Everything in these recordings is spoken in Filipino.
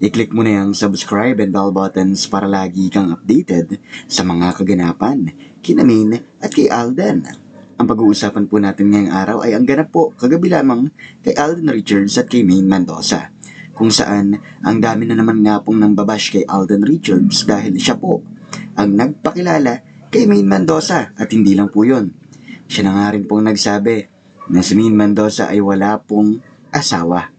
i-click mo na yung subscribe and bell buttons para lagi kang updated sa mga kaganapan kina Maine at kay Alden. Ang pag-uusapan po natin ngayong araw ay ang ganap po kagabi lamang kay Alden Richards at kay Maine Mendoza. Kung saan ang dami na naman nga pong nang babash kay Alden Richards dahil siya po ang nagpakilala kay Maine Mendoza at hindi lang po yun. Siya na nga rin pong nagsabi na si Maine Mendoza ay wala pong asawa.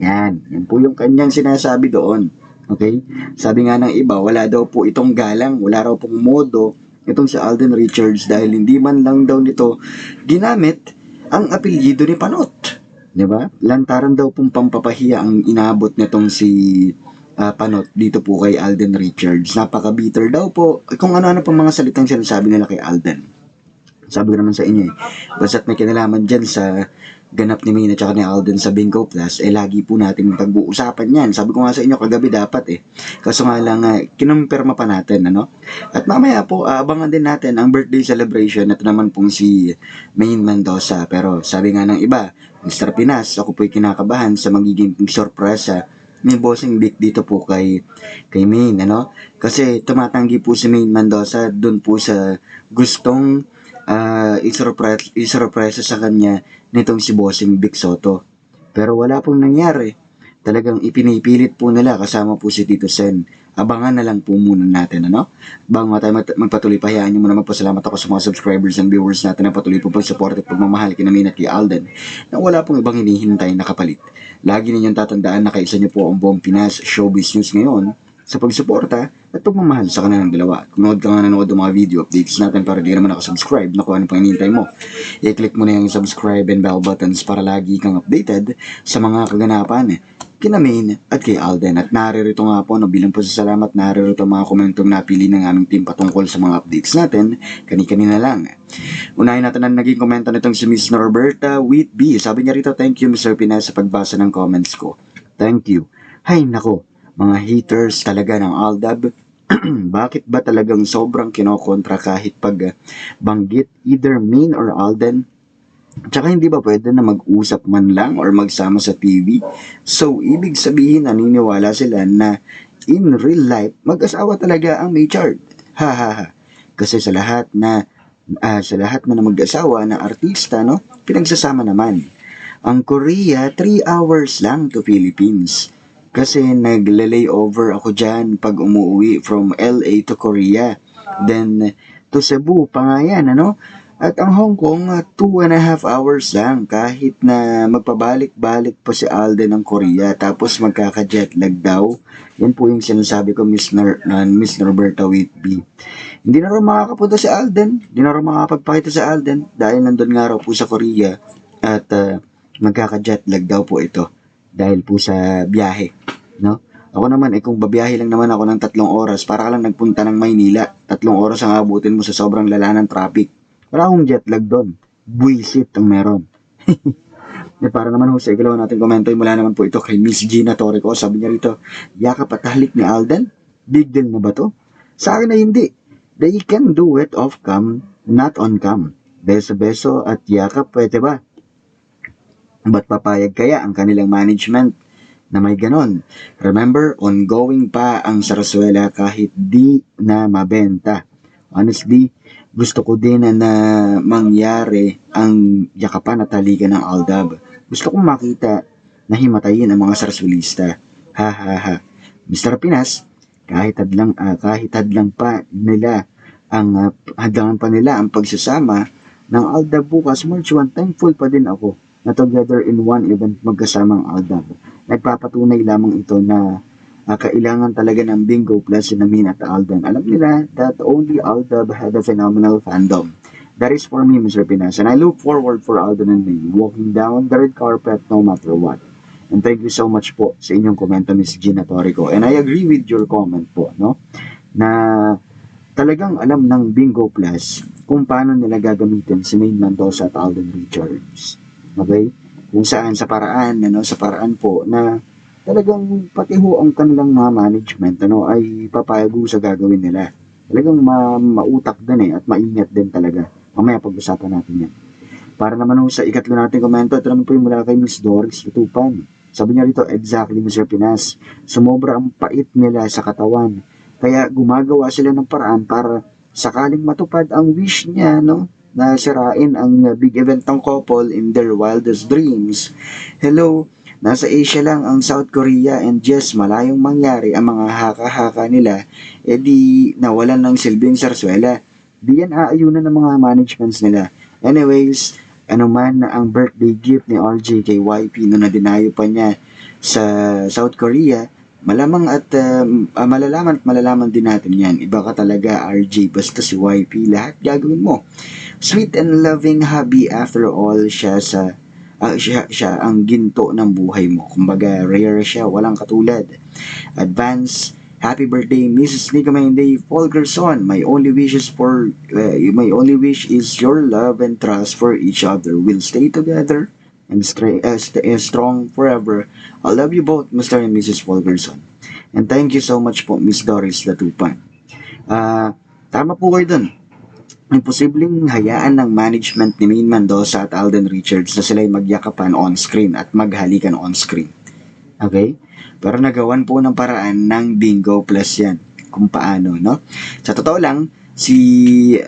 Yan, yan po yung kanyang sinasabi doon. Okay? Sabi nga ng iba, wala daw po itong galang, wala raw pong modo itong si Alden Richards dahil hindi man lang daw nito ginamit ang apelyido ni Panot. Di ba? Lantaran daw pong pampapahiya ang inabot nitong si ah, Panot dito po kay Alden Richards. Napaka-bitter daw po. Kung ano-ano pang mga salitang sinasabi nila kay Alden. Sabi ko naman sa inyo eh. Basta't may kinalaman dyan sa ganap ni Mina at ni Alden sa Bingo Plus, eh lagi po natin pag-uusapan yan. Sabi ko nga sa inyo kagabi dapat eh. Kaso nga lang, uh, kinumpirma pa natin, ano? At mamaya po, ah, abangan din natin ang birthday celebration. Ito naman pong si Maine Mendoza. Pero sabi nga ng iba, Mr. Pinas, ako po'y kinakabahan sa magiging sorpresa ni Bossing Vic dito po kay kay Maine, ano? Kasi tumatanggi po si Maine Mendoza doon po sa gustong uh, isurprise, isurpresa sa kanya nitong si Bossing Vic Soto. Pero wala pong nangyari. Talagang ipinipilit po nila kasama po si Tito Sen. Abangan na lang po muna natin, ano? Bago tayo mat- magpatuloy, pahayaan nyo muna magpasalamat ako sa mga subscribers and viewers natin na patuloy po pag-support at pagmamahal kina Min at kay Alden na wala pong ibang hinihintay na kapalit. Lagi ninyong tatandaan na kaisa niyo po ang buong Pinas Showbiz News ngayon sa pagsuporta at pagmamahal sa kanilang dalawa. Kung nanood ka nga nanood ng mga video updates natin para di naman ako subscribe na kung ano pang hinihintay mo. I-click mo na yung subscribe and bell buttons para lagi kang updated sa mga kaganapan kina Maine at kay Alden. At naririto nga po, no, bilang po sa salamat, naririto ang mga komentong napili ng aming team patungkol sa mga updates natin, kani-kanina lang. Unahin natin ang naging komento nitong si Miss Norberta Whitby. Sabi niya rito, thank you Mr. Pinas sa pagbasa ng comments ko. Thank you. Hay nako, mga haters talaga ng Aldab. Bakit ba talagang sobrang kinokontra kahit pag uh, banggit either Maine or Alden? Tsaka hindi ba pwede na mag-usap man lang or magsama sa TV? So, ibig sabihin naniniwala sila na in real life, mag-asawa talaga ang Maychard. Ha ha ha. Kasi sa lahat na ah, sa lahat na mag-asawa na artista, no, pinagsasama naman. Ang Korea, 3 hours lang to Philippines. Kasi nagle-layover ako dyan pag umuwi from LA to Korea. Then, to Cebu pa nga yan, ano? At ang Hong Kong, uh, two and a half hours lang kahit na magpabalik-balik pa si Alden ng Korea tapos magkaka-jet lag daw. Yan po yung sinasabi ko, Miss, Nor uh, Miss Norberta Whitby. Hindi na rin makakapunta si Alden. Hindi na rin makakapagpakita si Alden dahil nandun nga raw po sa Korea at uh, magkaka-jet lag daw po ito dahil po sa biyahe. No? Ako naman, eh kung babiyahe lang naman ako ng tatlong oras, para ka lang nagpunta ng Maynila, tatlong oras ang abutin mo sa sobrang lala ng traffic. Wala akong jet lag doon. Buisit ang meron. eh, para naman ho sa ikalawa natin komento, mula naman po ito kay Miss Gina Torrico. Sabi niya rito, yakap at halik ni Alden? Big deal na ba to? Sa akin na hindi. They can do it off cam, not on cam. Beso-beso at yakap, pwede ba? Ba't papayag kaya ang kanilang management na may ganon? Remember, ongoing pa ang sarasuela kahit di na mabenta. Honestly, gusto ko din na, mangyari ang yakapan at taligan ng Aldab. Gusto kong makita na himatayin ang mga sarsulista. Ha ha ha. Mr. Pinas, kahit hadlang ah, kahit hadlang pa nila ang uh, hadlangan pa nila ang pagsasama ng Aldab bukas March 1, thankful pa din ako na together in one event magkasamang Aldab. Nagpapatunay lamang ito na uh, kailangan talaga ng Bingo plus si Namin at Alden. Alam nila that only Aldab had a phenomenal fandom. That is for me, Mr. Pinas, and I look forward for Alden and me walking down the red carpet no matter what. And thank you so much po sa inyong komento, Miss Gina Torico. And I agree with your comment po, no? Na talagang alam ng Bingo Plus kung paano nila gagamitin si Maine Mendoza at Alden Richards. Okay? Kung saan sa paraan, ano, sa paraan po na talagang pati ho ang kanilang mga management ano, ay papayag ho sa gagawin nila. Talagang ma mautak din eh at maingat din talaga. Mamaya pag-usapan natin yan. Para naman ho sa ikatlo natin komento, ito naman po yung mula kay Miss Doris Tutupan. Sabi niya rito, exactly Mr. Pinas, sumobra ang pait nila sa katawan. Kaya gumagawa sila ng paraan para sakaling matupad ang wish niya, no? Na sirain ang big event ng couple in their wildest dreams. Hello, nasa Asia lang ang South Korea and yes, malayong mangyari ang mga haka-haka nila, eh di nawalan ng silbing sarswela. Di yan aayunan ng mga managements nila. Anyways, ano man na ang birthday gift ni RJ kay YP na dinayo pa niya sa South Korea, malamang at ah, malalaman at malalaman din natin yan. Iba ka talaga RJ, basta si YP, lahat gagawin mo. Sweet and loving hubby after all siya sa ah, siya, siya ang ginto ng buhay mo. Kumbaga, rare siya, walang katulad. Advance Happy birthday, Mrs. Nika Maynday Folgerson. My only wish is for uh, my only wish is your love and trust for each other. We'll stay together and stra- uh, st- uh, strong forever. I love you both, Mr. and Mrs. Folgerson. And thank you so much po, Miss Doris Latupan. Ah, tama po kayo dun. Imposibleng hayaan ng management ni Maine Mendoza at Alden Richards na sila'y magyakapan on-screen at maghalikan on-screen. Okay? Pero nagawan po ng paraan ng bingo plus yan. Kung paano, no? Sa totoo lang, si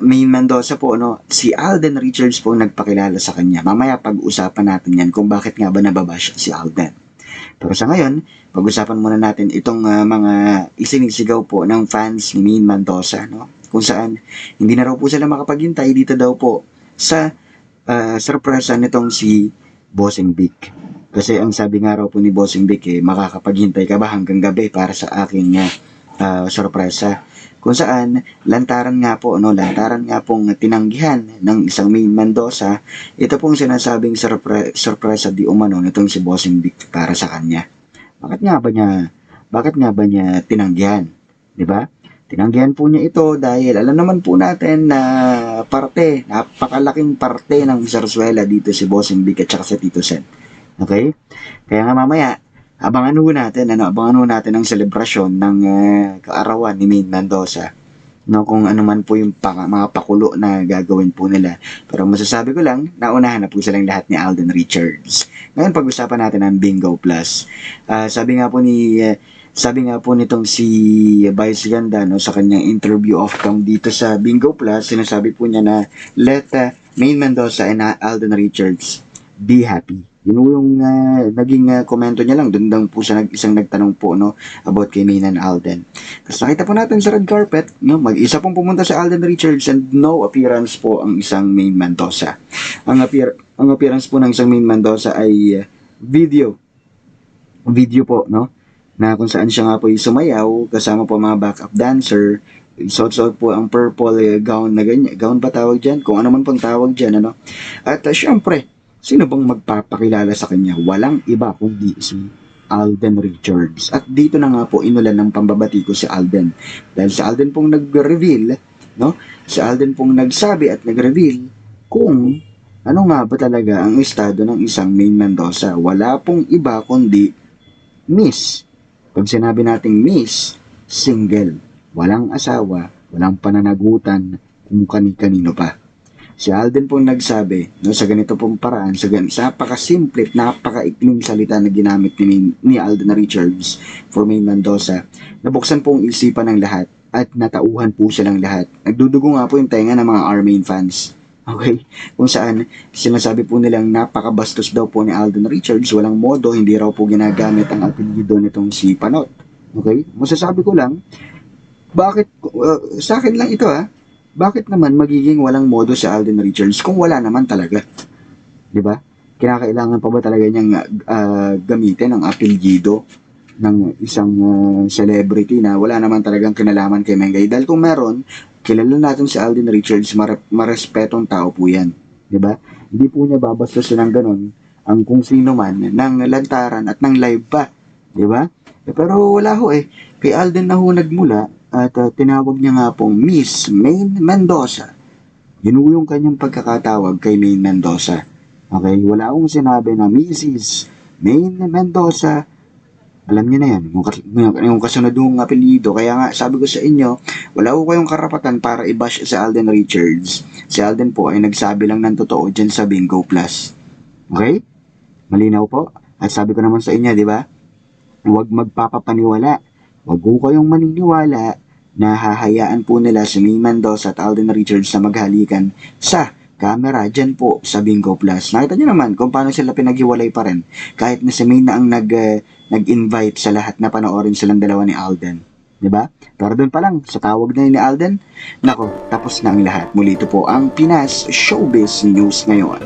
Maine Mendoza po, no? Si Alden Richards po nagpakilala sa kanya. Mamaya pag-usapan natin yan kung bakit nga ba nababash si Alden. Pero sa ngayon, pag-usapan muna natin itong ah, mga isinisigaw po ng fans ni Maine Mendoza, no? Kung saan hindi na raw po sila makapaghintay dito daw po sa uh, sorpresa nitong si Bossing Vic. Kasi ang sabi nga raw po ni Bossing Vic, eh, makakapaghintay ka ba hanggang gabi para sa aking uh, uh, sorpresa. Kung saan, lantaran nga po, no, lantaran nga pong tinanggihan ng isang Maine Mendoza, ito pong sinasabing sorpre- sorpresa di umano nitong si Bossing Vic para sa kanya. Bakit nga ba niya, bakit nga ba niya tinanggihan? Di ba? Tinanggihan po niya ito dahil alam naman po natin na parte, napakalaking parte ng Zarzuela dito si Bossing Vic at saka si Tito Sen. Okay? Kaya nga mamaya, abangan ho natin, ano, abangan ho natin ang selebrasyon ng eh, kaarawan ni Maine Mendoza. No, kung ano man po yung pa, mga pakulo na gagawin po nila. Pero masasabi ko lang, naunahan na po silang lahat ni Alden Richards. Ngayon pag-usapan natin ang Bingo Plus. Ah, sabi nga po ni eh, sabi nga po nitong si Vice Ganda no, sa kanyang interview off cam dito sa Bingo Plus, sinasabi po niya na let uh, Maine Mendoza and uh, Alden Richards be happy. Yun yung uh, naging uh, komento niya lang. Doon lang po siya nag, isang nagtanong po no, about kay Maine and Alden. Tapos nakita po natin sa red carpet, no, mag-isa pong pumunta sa Alden Richards and no appearance po ang isang Maine Mendoza. Ang, appear, ang appearance po ng isang Maine Mendoza ay uh, video. Video po, no? na kung saan siya nga po sumayaw kasama po mga backup dancer suot-suot po ang purple eh, gown na ganyan gown ba tawag dyan? kung ano man pang tawag dyan ano? at uh, syempre sino bang magpapakilala sa kanya? Walang iba kundi si Alden Richards. At dito na nga po inulan ng pambabati ko si Alden. Dahil si Alden pong nag-reveal no? si Alden pong nagsabi at nag-reveal kung ano nga ba talaga ang estado ng isang Maine Mendoza. Wala pong iba kundi Miss. Pag sinabi nating miss, single, walang asawa, walang pananagutan, kung kani-kanino pa. Si Alden pong nagsabi, no, sa ganito pong paraan, sa, gan- sa napakasimple at napakaikling salita na ginamit ni, ni Alden Richards for Maine Mendoza, nabuksan pong isipan ng lahat at natauhan po silang lahat. Nagdudugo nga po yung tenga ng mga Armain fans. Okay? Kung saan, sinasabi po nilang napakabastos daw po ni Alden Richards, walang modo, hindi raw po ginagamit ang apelyido nitong si Panot. Okay? Masasabi ko lang, bakit, uh, sa akin lang ito ha, bakit naman magiging walang modo si Alden Richards kung wala naman talaga? Di ba? Kinakailangan pa ba talaga niyang uh, gamitin ang apelyido ng isang uh, celebrity na wala naman talagang kinalaman kay Mengay? Dahil kung meron, kilala natin si Alden Richards, mare- marespetong tao po yan. Di ba? Hindi po niya babastos ng ganun ang kung sino man ng lantaran at ng live pa. Di ba? Eh, pero wala ho eh. Kay Alden na ho nagmula at uh, tinawag niya nga pong Miss Maine Mendoza. Yun yung kanyang pagkakatawag kay Maine Mendoza. Okay? Wala akong sinabi na Mrs. Maine Mendoza. Alam niyo na yan, yung, yung, kasunod yung apelido. Kaya nga, sabi ko sa inyo, wala ko kayong karapatan para i-bash si Alden Richards. Si Alden po ay nagsabi lang ng totoo dyan sa Bingo Plus. Okay? Malinaw po? At sabi ko naman sa inyo, di ba? Huwag magpapapaniwala. Huwag po kayong maniniwala na hahayaan po nila si May Mendoza at Alden Richards na maghalikan sa camera dyan po sa Bingo Plus. Nakita nyo naman kung paano sila pinaghiwalay pa rin. Kahit na si May na ang nag, eh, nag-invite sa lahat na panoorin silang dalawa ni Alden. 'Di ba? Pero doon pa lang, sa tawag na ni Alden, nako, tapos na ang lahat. Muli ito po ang Pinas Showbiz News ngayon.